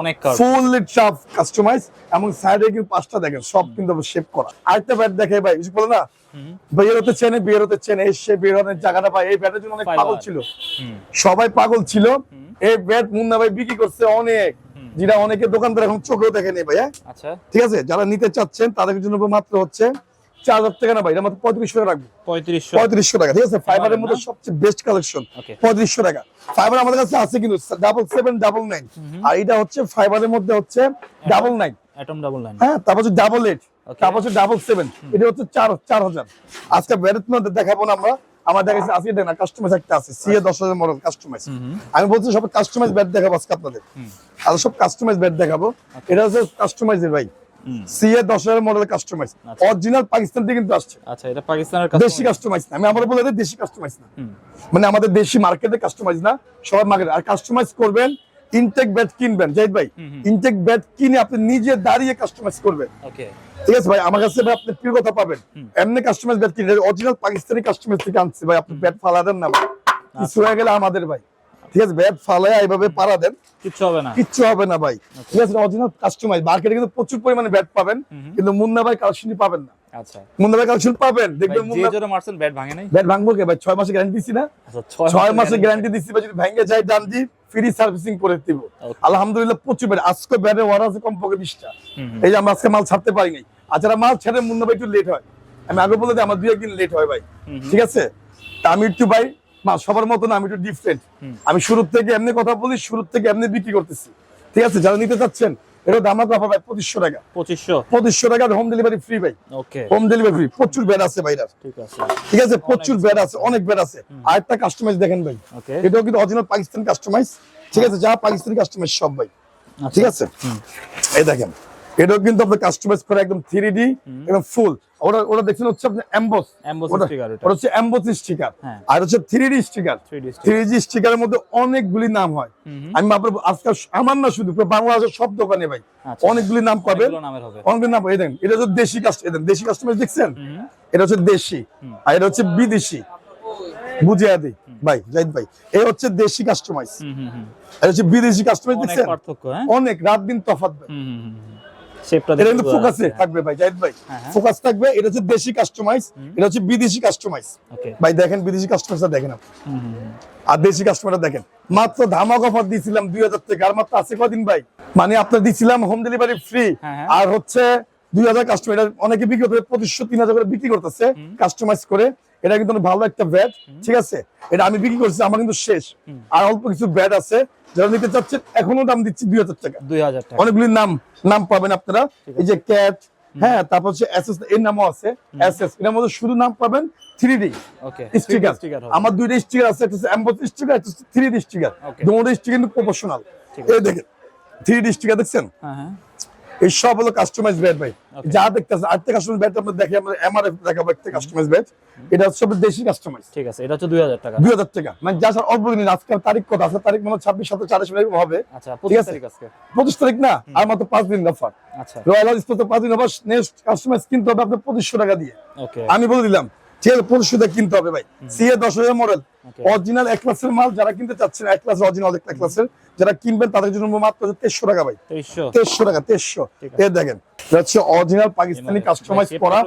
অনেক ফুললি চাপ কাস্টমাইজ এবং সাইডে কিন্তু পাঁচটা দেখেন সব কিন্তু শেপ করা। আরেকটা ব্যাট দেখে ভাই বলে না? চেনে চেনে এসে জায়গাটা ভাই এই ব্যাটের জন্য অনেক পাগল ছিল। সবাই পাগল ছিল। এই ব্যাট মুন্না ভাই বিক্রি করছে অনেক। যেটা অনেকে দোকানদার এখন চোখেও দেখেনি ভাই হ্যাঁ আচ্ছা। ঠিক আছে? যারা নিতে চাচ্ছেন তাদের জন্য মাত্র হচ্ছে চার হাজার টাকা না ভাই? এটা মাত্র পঁয়ত্রিশশো টাকা রাখব। পঁয়ত্রিশশো। পঁয়ত্রিশশো টাকা ঠিক আছে? ফাইবারের মধ্যে সবচেয়ে বেস্ট কালেকশন পঁয়ত্রিশশো টাকা। ফাইবার আমাদের কাছে আছে কিন্তু ডাবল সেভেন ডাবল নাইন আর এটা হচ্ছে ফাইবারের মধ্যে হচ্ছে double nine atom double nine হ্যাঁ তারপর হচ্ছে ডাবল এইট তারপর হচ্ছে ডাবল সেভেন এটা হচ্ছে চার চার হাজার। আজকে বেরোত দেখাবো না আমরা। আমার দেখাচ্ছি আজকে দেখ না কাস্টমাইজ একটা আছে সিএ দশ হাজার মডেল কাস্টমাইজ আমি বলছি সব কাস্টমাইজ ব্যাট দেখাবো আজকে আপনাদের। আর সব কাস্টমাইজ ব্যাট দেখাবো। এটা হচ্ছে কাস্টমাইজের ভাই। সিএ দশ হাজার মডেল কাস্টমাইজ আচ্ছা। অরিজিনাল পাকিস্তান থেকে কিন্তু আসছে। আচ্ছা এটা পাকিস্তানের কাছে দেশি কাস্টমাইজ না। আমি আমার বলে দেশি কাস্টমাইজ না। মানে আমাদের দেশি মার্কেটে কাস্টমাইজ না সবাই মার্কেট আর কাস্টমাইজ করবেন ইনটেক ব্যাট কিনবেন। জাহিদ ভাই ইনটেক ব্যাট কিনে আপনি নিজে দাঁড়িয়ে কাস্টমাইজ করবেন। ওকে ঠিক আছে ভাই আমার কাছে ভাই আপনি প্রিয় কথা পাবেন। এমনি কাস্টমাইজ ব্যাট কিনে অরিজিনাল পাকিস্তানি কাস্টমাইজ থেকে আনছি ভাই। আপনি ব্যাট না ভাই। কিছু হয়ে গেলে আমাদের ভাই। ঠিক আছে ব্যাট ফালায় এইভাবে দেন। কিচ্ছু হবে না। কিচ্ছু হবে না ভাই। ঠিক আছে অরিজিনাল কাস্টমাইজ মার্কেটে কিন্তু প্রচুর পরিমাণে ব্যাট পাবেন কিন্তু মুন্না ভাই কালেকশনই পাবেন না। আচ্ছা। মুন্না ভাই কালেকশন পাবেন দেখবেন মুন্না জোরে মারছেন ব্যাট ভাঙে নাই? ব্যাট ভাঙবো কে ভাই? ছয় মাসে গ্যারান্টি দিছি না? আচ্ছা ছয় মাসের গ্যারান্টি দিচ্ছি বা যদি ভেঙে যায় ডান্ডি ফ্রি সার্ভিসিং করে দিব। আলহামদুলিল্লাহ প্রচুর ব্যাট আজকে ব্যাটের অর্ডার আছে কমপক্ষে বিশটা। হুম, হুম। এই যে আমরা আজকে মাল ছাড়তে পারি নাই। মাল ছেড়ে মুন্না ভাই একটু লেট হয়। আমি আগে বলে দিই আমার দুই একদিন লেট হয় ভাই। ঠিক আছে? তা আমি একটু ভাই মা সবার মতো না আমি একটু ডিফারেন্ট আমি শুরুর থেকে এমনি কথা বলি শুরুর থেকে এমনি বিক্রি করতেছি। ঠিক আছে যারা নিতে চাচ্ছেন এটা দামা কফা ভাই পঁচিশশো টাকা। পঁচিশশো? পঁচিশশো টাকা হোম ডেলিভারি ফ্রি ভাই। হোম ডেলিভারি ফ্রি প্রচুর আছে ঠিক আছে। প্রচুর আছে অনেক আছে। আর একটা কাস্টমাইজ দেখেন ভাই। এটাও কিন্তু অরিজিনাল পাকিস্তান কাস্টমাইজ ঠিক আছে যা পাকিস্তানি কাস্টমাইজ সব ভাই। ঠিক আছে? এই দেখেন। এটাও কিন্তু আপনার কাস্টমাইজ করে একদম থ্রি ডি একদম ফুল ওটা ওটা দেখছেন হচ্ছে এম্বস Emboss ওটা হচ্ছে এম্বস স্টিকার। আর হচ্ছে থ্রি ডি স্টিকার থ্রি স্টিকারের মধ্যে অনেকগুলি নাম হয়। আমি আপনার আজকাল আমার না শুধু বাংলাদেশের সব দোকানে ভাই। আচ্ছা। অনেকগুলি নাম পাবেন। অনেকগুলো নাম এই দেখেন এটা হচ্ছে দেশি কাস্টমার দেশি কাস্টমার দেখছেন? এটা হচ্ছে দেশি। আর এটা হচ্ছে বিদেশি। বুঝিয়ে দিই ভাই জাহিদ ভাই এই হচ্ছে দেশি কাস্টমাইজ এটা হচ্ছে বিদেশি কাস্টমাইজ অনেক দেখছেন? হ্যাঁ? অনেক রাত দিন তফাৎ ভাই। শেপটা এটা কিন্তু ফোকাসে থাকবে ভাই জাহিদ ভাই। ফোকাস থাকবে এটা হচ্ছে দেশি কাস্টমাইজ এটা হচ্ছে বিদেশি কাস্টমাইজ ভাই দেখেন বিদেশি কাস্টমাইজটা দেখেন আপনি। আর দেশি কাস্টমারটা দেখেন। মাত্র ধামাক অফার দিয়েছিলাম দুই হাজার টাকা আর মাত্র আছে কদিন ভাই? মানে আপনার দিছিলাম হোম ডেলিভারি ফ্রি। আর হচ্ছে দুই হাজার কাস্টমার অনেকে বিক্রি করতে পঁচিশশো তিন হাজার করে বিক্রি করতেছে কাস্টমাইজ করে। এটা কিন্তু ভালো একটা ব্যাট ঠিক আছে? এটা আমি বিক্রি করছি আমার কিন্তু শেষ। আর অল্প কিছু ব্যাট আছে যারা নিতে চাচ্ছেন এখনও দাম দিচ্ছি দুই হাজার টাকা। দুই হাজার টাকা। অনেকগুলি নাম নাম পাবেন আপনারা। এই যে ক্যাট হ্যাঁ তারপর হচ্ছে এসএস এর নামও আছে এসএস এর মধ্যে শুধু নাম পাবেন থ্রি ডি স্টিকার আমার দুইটা স্টিকার আছে একটা এমবোস স্টিকার একটা থ্রি ডি স্টিকার. দুটো স্টিকার কিন্তু প্রফেশনাল এই দেখেন থ্রি ডি স্টিকার দেখছেন? হ্যাঁ হ্যাঁ। এই সব হলো কাস্টমাইজ ব্যাট ভাই। যা দেখতেছেন কাস্টমাইজ ব্যাট দেখি আমরা এমআরএফ দেখাবো একটা কাস্টমাইজ ব্যাট এটা হচ্ছে দেশি কাস্টমাইজ ঠিক আছে এটা হচ্ছে দুই হাজার টাকা। দুই হাজার টাকা। মানে যা স্যার অল্প দিন আজকে তারিখ কত? আছে তারিখ মনে হয় ছাব্বিশ সাথে চারিশ মিনিট হবে। আচ্ছা। তারিখ আজকে। তারিখ না আর মাত্র পাঁচ দিন অফার আচ্ছা। রয়্যাল হাউস স্পোর্টে পাঁচ দিন অফার নেক্সট কাস্টমাইজ কিনতে হবে আপনার পঁচিশশো টাকা দিয়ে। ওকে আমি বলে দিলাম টাকা কিনতে হবে ভাই। সিএ দশ হাজার মডেল অরিজিনাল এক ক্লাসের মাল যারা কিনতে চাচ্ছেন এক ক্লাস অরিজিনাল এক ক্লাসের যারা কিনবেন তাদের জন্য মাত্র তেইশশো টাকা ভাই। টাকা দেখেন হচ্ছে অরিজিনাল পাকিস্তানি কাস্টমাইজ করা।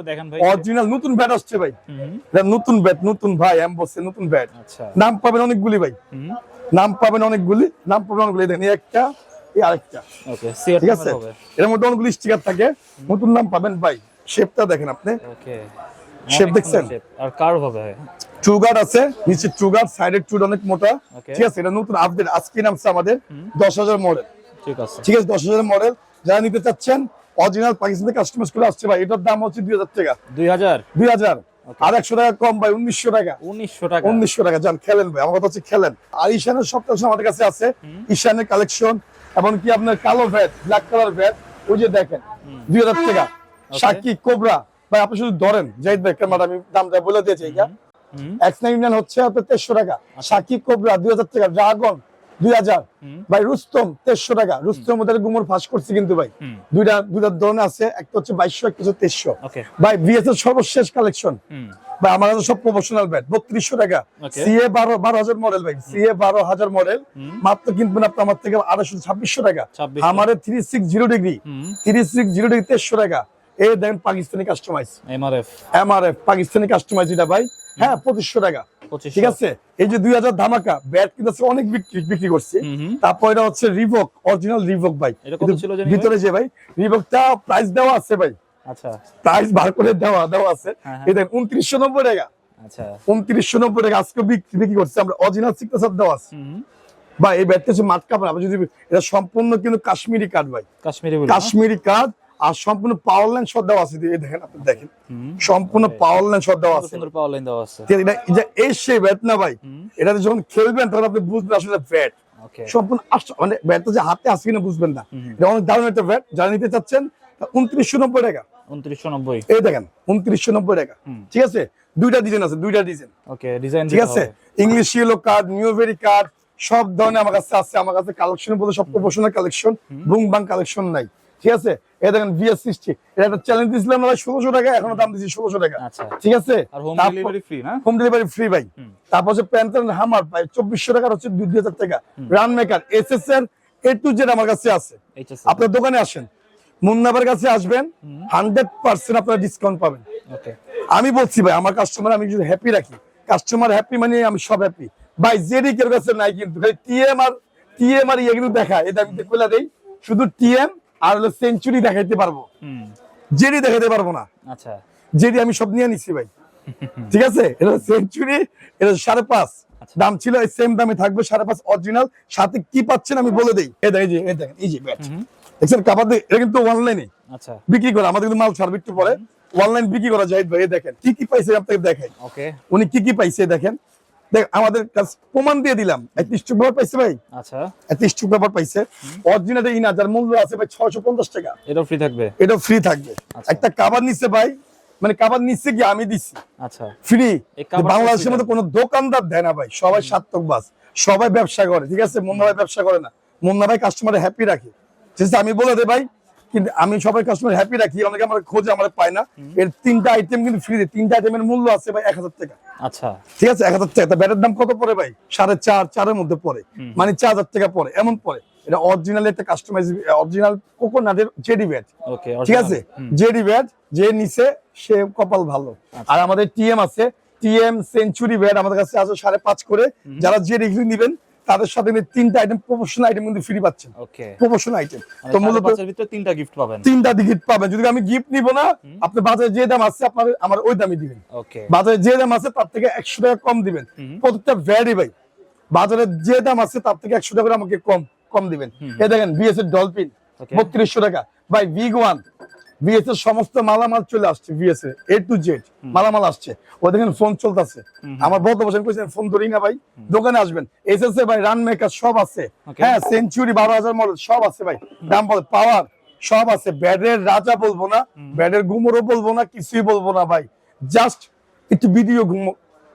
অরিজিনাল নতুন ব্যাট আসছে ভাই। নতুন ব্যাট নতুন ভাই এমবসে নতুন ব্যাট আচ্ছা। নাম পাবেন অনেকগুলি ভাই। নাম পাবেন অনেকগুলি নাম পাবেন অনেকগুলি। দেখেন একটা এই আরেকটা। ঠিক আছে? এর মধ্যে অনেকগুলি স্টিকার থাকে। নতুন নাম পাবেন ভাই। শেপটা দেখেন আপনি। Shape দেখছেন? আর কার্ভ হবে ট্রুগার্ড আছে নিচে ট্রুগার্ড সাইডের ট্রুড অনেক মোটা। ঠিক আছে এটা নতুন আপডেট আজকে নামছে আমাদের দশ হাজার মডেল ঠিক আছে। ঠিক আছে দশ হাজার মডেল যারা নিতে চাচ্ছেন অরিজিনাল করে আসছে ভাই এটার দাম হচ্ছে দুই হাজার টাকা। দুই হাজার? দুই হাজার। আর একশো টাকা কম ভাই উনিশশো টাকা। উনিশশো টাকা। উনিশশো টাকা। যান খেলেন ভাই আমার কথা হচ্ছে খেলেন। আর ঈশানের সব কালেকশন আমাদের কাছে আছে। ঈশানের কালেকশন এমনকি আপনার কালো ভ্যাট ব্ল্যাক কালার ভ্যাট ওই যে দেখেন দুই হাজার টাকা। সাকি কোবরা ভাই আপনি শুধু ধরেন জাহিদ ভাই ক্যামেরা আমি দামটা বলে দিয়েছি এটা এক্স নাইন হচ্ছে আপনার টাকা সাকি কোবরা দুই হাজার টাকা ড্রাগন দুই হাজার। ভাই রুস্তম তেইশশো টাকা রুস্তম ওদের গুমর ফাঁস করছে কিন্তু ভাই। দুইটা দুইটা ধরনের আছে একটা হচ্ছে বাইশশো একটা হচ্ছে তেইশশো। ভাই বিএস এর সর্বশেষ কালেকশন ভাই আমার কাছে সব প্রফেশনাল ব্যাট বত্রিশশো টাকা। সিএ বারো বারো হাজার মডেল ভাই সিএ বারো হাজার মডেল মাত্র কিনবেন আপনি আমার থেকে আড়াইশো ছাব্বিশশো টাকা। আমার three six zero degree three six zero degree তেইশশো টাকা। এই দেন Pakistani customise MRF MRF Pakistani customise এটা ভাই। হ্যাঁ পঁচিশশো টাকা। ঠিক আছে? এই যে দুই হাজার ধামাকা ব্যাট কিন্তু অনেক বিক্রি বিক্রি করছে। তারপর এটা হচ্ছে রিভোক অরিজিনাল রিভোক ভাই। ভিতরে যে ভাই রিভোকটা প্রাইস দেওয়া আছে ভাই। আচ্ছা। প্রাইস বার করে দেওয়া দেওয়া আছে। হ্যাঁ, হ্যাঁ। এই দেখেন উনত্রিশশো নব্বই টাকা। আচ্ছা। উনত্রিশশো নব্বই টাকা আজকে বিক্রি বিক্রি করছে। আমরা অরিজিনাল সিগনেচার দেওয়া আছে। বা এই ব্যাটটা হচ্ছে মাঠ কাপড়। আপনি যদি এটা সম্পূর্ণ কিন্তু কাশ্মীরি কাঠ ভাই। কাশ্মীরি কাশ্মীরি কাঠ আর সম্পূর্ণ পাওয়ার লাইন শট দেওয়া আছে। এই দেখেন আপনি দেখেন। সম্পূর্ণ পাওয়ার লাইন শট দেওয়া আছে। সুন্দর পাওয়ার লাইন দেওয়া আছে। এটা এই সেই ব্যাট না ভাই এটাতে যখন খেলবেন তখন আপনি বুঝবেন আসলে ব্যাট সম্পূর্ণ মানে ব্যাটটা যে হাতে আসছে কিনা বুঝবেন না। এটা অনেক দারুণ একটা ব্যাট যারা নিতে চাচ্ছেন উনত্রিশশো নব্বই টাকা। উনত্রিশশো নব্বই। এই দেখেন উনত্রিশশো নব্বই টাকা। ঠিক আছে? দুইটা ডিজাইন আছে দুইটা ডিজাইন ওকে ডিজাইন ঠিক আছে? English yellow card Newbery card সব ধরনের আমার কাছে আছে। আমার কাছে কালেকশন বলতে সব প্রফেশনাল কালেকশন বুং বাং কালেকশন নাই। ঠিক আছে? এই দেখেন বিএস সিক্সটি এটা একটা চ্যালেঞ্জ দিয়েছিলাম আমরা ষোলোশো টাকা এখনও দাম দিচ্ছি ষোলোশো টাকা। আচ্ছা। ঠিক আছে? আর হোম ডেলিভারি ফ্রি না? হোম ডেলিভারি ফ্রি ভাই। তারপর হচ্ছে প্যান্টার হামার ভাই চব্বিশশো টাকার হচ্ছে দুই হাজার টাকা। রান মেকার এস এস এর এ টু জেড আমার কাছে আছে। আপনার দোকানে আসেন। মুন্নাবার কাছে আসবেন হান্ড্রেড পার্সেন্ট আপনারা ডিসকাউন্ট পাবেন। ওকে আমি বলছি ভাই আমার কাস্টমার আমি যদি হ্যাপি রাখি কাস্টমার হ্যাপি মানে আমি সব হ্যাপি ভাই জেডি কেউ কাছে নাই কিন্তু ভাই টিএম আর টিএম আর ইয়ে কিন্তু দেখা এটা আমি বলে দেই। শুধু টিএম আর হলো সেঞ্চুরি দেখাইতে পারব। জেডি দেখাইতে পারব না। আচ্ছা। জেডি আমি সব নিয়ে নিছি ভাই। ঠিক আছে? এটা সেঞ্চুরি এটা সাড়ে পাঁচ। আচ্ছা। দাম ছিল এই সেম দামে থাকবে সাড়ে পাঁচ অরিজিনাল সাথে কি পাচ্ছেন আমি বলে দিই। এই দেখেন এই দেখেন এই যে ব্যাট দেখছেন কাবার এটা কিন্তু অনলাইনে আচ্ছা। বিক্রি করে আমাদের কিন্তু মাল ছাড়বে একটু পরে। অনলাইন বিক্রি করা যায় ভাই এই দেখেন কি কি পাইছে আপনাকে দেখাই। ওকে। উনি কি কি পাইছে দেখেন। দেখ আমাদের কাছে প্রমাণ দিয়ে দিলাম। পাইছে ভাই? আচ্ছা। একত্রিশ চুক পাইছে। অরিজিনাল ইনা যার মূল্য আছে ভাই ছয়শো পঞ্চাশ টাকা। এটাও ফ্রি থাকবে? এটা ফ্রি থাকবে। আচ্ছা। একটা কাবার নিচ্ছে ভাই মানে কাবার নিচ্ছে কি আমি দিচ্ছি আচ্ছা। ফ্রি বাংলাদেশের মধ্যে কোনো দোকানদার দেয় না ভাই সবাই সার্থক বাস। সবাই ব্যবসা করে ঠিক আছে? মুন্না ভাই ব্যবসা করে না। মুন্না ভাই কাস্টমার হ্যাপি রাখে। ঠিক আছে আমি বলে দে ভাই কিন্তু আমি সবাই কাস্টমার হ্যাপি রাখি অনেকে আমার খোঁজে আমার পায় না। এর তিনটা আইটেম কিন্তু ফ্রি তিনটা আইটেমের মূল্য আছে ভাই এক হাজার টাকা। আচ্ছা। ঠিক আছে? এক হাজার টাকা। তা ব্যাটের দাম কত পড়ে ভাই? সাড়ে চার চারের মধ্যে পড়ে। মানে চার হাজার টাকা পড়ে এমন পড়ে। এটা অরিজিনাল একটা কাস্টমাইজ অরিজিনাল কোকোনাটের জেডি ব্যাট। ঠিক আছে? জেডি ব্যাট যে নিচে সে কপাল ভালো। আর আমাদের টিএম আছে। টিএম সেঞ্চুরি ব্যাট আমাদের কাছে আছে সাড়ে পাঁচ করে। যারা যে রিভিউ নিবেন তাদের সাথে কিন্তু তিনটা আইটেম প্রফেশনাল আইটেম কিন্তু ফ্রি পাচ্ছেন। ওকে প্রফেশনাল আইটেম তো মূলত ভিতরে তিনটা গিফট পাবেন। তিনটা গিফট পাবেন। যদি আমি গিফট নিব না আপনি বাজারে যে দাম আছে আপনার আমার ওই দামই দিবেন। ওকে বাজারে যে দাম আছে তার থেকে একশো টাকা কম দিবেন। প্রত্যেকটা ভ্যারি ভাই। বাজারে যে দাম আছে তার থেকে একশো টাকা করে আমাকে কম কম দিবেন। এ দেখেন বিএস এর ডলফিন Okay. বত্রিশশো টাকা। ভাই বিগ ওয়ান এর সমস্ত মালামাল চলে আসছে এর এ টু জেড মালামাল আসছে। ও দেখেন ফোন চলতেছে। আমার বলতে বসেন কইছেন ফোন ধরি না ভাই দোকানে আসবেন। এসএসএ ভাই রান মেকার সব আছে। হ্যাঁ সেঞ্চুরি বারো হাজার মডেল সব আছে ভাই। দাম বল পাওয়ার সব আছে। ব্যাডের রাজা বলব না ব্যাডের গুমরও বলব না কিছুই বলব না ভাই। জাস্ট একটু ভিডিও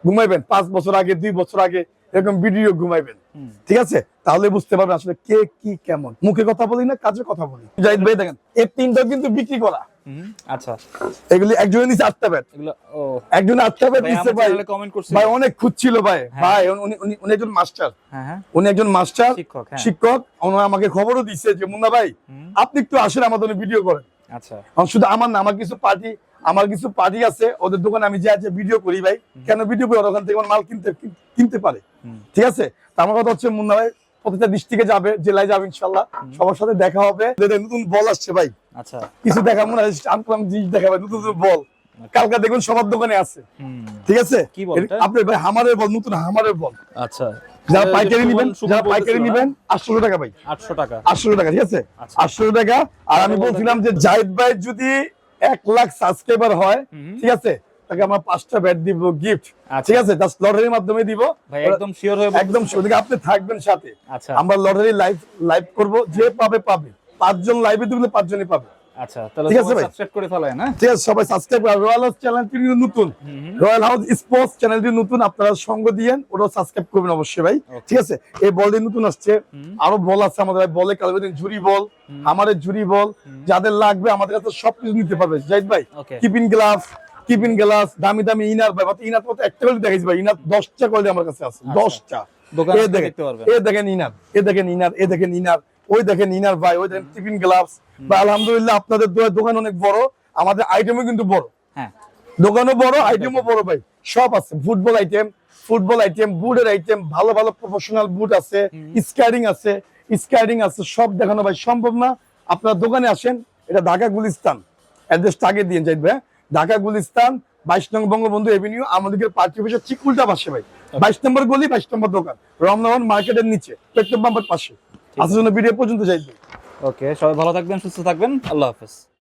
ঘুমাইবেন। পাঁচ বছর আগে দুই বছর আগে এরকম ভিডিও ঘুমাইবেন। ঠিক আছে? তাহলে বুঝতে পারবেন আসলে কে কি কেমন। মুখে কথা বলি না কাজে কথা বলি। জাহিদ ভাই দেখেন এই তিনটা কিন্তু বিক্রি করা। আচ্ছা। এগুলি একজনের নিচে আটটা ব্যাট একজন আটটা ব্যাট ভাই আমার ভাই চ্যানেলে কমেন্ট করছে। ভাই অনেক খুঁজছিল ভাই। হ্যাঁ। ভাই উনি একজন মাস্টার হ্যাঁ হ্যাঁ। উনি একজন মাস্টার শিক্ষক, হ্যাঁ। উনি আমাকে খবরও যে মুন্না ভাই আপনি একটু আসেন আমাদের ভিডিও করেন। আচ্ছা। শুধু আমার না আমার কিছু পার্টি আমার কিছু পার্টি আছে ওদের দোকানে আমি যা ভিডিও করি ভাই। কেন ভিডিও করি? ওখান থেকে মাল কিনতে কিনতে পারে। ঠিক আছে? আমার কথা হচ্ছে মুন্না ভাই প্রতিটা ডিস্ট্রিক্টে যাবে জেলায় যাবে ইনশাল্লাহ। সবার সাথে দেখা হবে। নতুন বল আসছে ভাই। আচ্ছা। কিছু দেখা মনে হয় আনকম জিনিস দেখাবে নতুন নতুন বল। কালকে দেখুন সবার দোকানে আছে। ঠিক আছে? কি বল আপনি ভাই হামারের বল নতুন হামারের বল। আচ্ছা। যারা পাইকারি নিবেন যারা পাইকারি নিবেন আটশো টাকা ভাই। 800 টাকা। আটশো টাকা ঠিক আছে? আচ্ছা। আটশো টাকা। আর আমি বলছিলাম যে জাহিদ ভাই যদি এক লাখ সাবস্ক্রাইবার হয় ঠিক আছে? তাকে আমরা পাঁচটা ব্যাট দিব গিফট আচ্ছা। ঠিক আছে? জাস্ট লটারির মাধ্যমে দিব। একদম শিওর হয়ে একদম শিওর আপনি থাকবেন সাথে। আচ্ছা। আমরা লটারি লাইভ লাইভ করব। যে পাবে পাবে। পাঁচজন লাইভে দিলে পাঁচজনই পাবে। আচ্ছা তাহলে ঠিক আছে ভাই? সাবস্ক্রাইব করে ফেলায় না? ঠিক আছে সবাই সাবস্ক্রাইব করে। রয়্যাল হাউস চ্যানেলটি নতুন। রয়্যাল হাউস স্পোর্টস চ্যানেলটি নতুন আপনারা সঙ্গ দিয়েন ওটাও সাবস্ক্রাইব করবেন অবশ্যই ভাই। ঠিক আছে এই বলটি নতুন আসছে। আরও বল আছে আমাদের বলে কালবে ঝুরি বল আমাদের ঝুরি বল যাদের লাগবে আমাদের কাছে সবকিছু নিতে পারবে। জাহিদ ভাই. কিপিন গ্লাস কিপিন গ্লাস দামি দামি ইনার ভাই ইনার একটা কোয়ালিটি দেখাইছি ভাই ইনার দশটা কোয়ালিটি আমার কাছে আছে দশটা। দেখতে পারবেন। এ দেখেন ইনার এ দেখেন ইনার এ দেখেন ইনার ওই দেখেন ইনার ভাই ওই দেখেন টিফিন গ্লাভস। বা আলহামদুলিল্লাহ আপনাদের দোকান অনেক বড় আমাদের আইটেমও কিন্তু বড়। হ্যাঁ। দোকানও বড় আইটেমও বড় ভাই। সব আছে ফুটবল আইটেম ফুটবল আইটেম বুটের আইটেম ভালো ভালো প্রফেশনাল বুট আছে স্কাইডিং আছে স্কাইডিং আছে সব দেখানো ভাই সম্ভব না। আপনার দোকানে আসেন এটা ঢাকা গুলিস্তান। অ্যাড্রেসটা আগে দিয়ে যাই ভাই। ঢাকা গুলিস্তান বাইশ নং বঙ্গবন্ধু এভিনিউ আমাদের পার্টি অফিসের ঠিক উল্টা পাশে ভাই। বাইশ নম্বর গলি বাইশ নম্বর দোকান রমনাগর মার্কেটের নিচে পেট্রোল পাম্পের পাশে। আসার জন্য ভিডিও পর্যন্ত যাইবে ওকে সবাই ভালো থাকবেন সুস্থ থাকবেন আল্লাহ হাফেজ।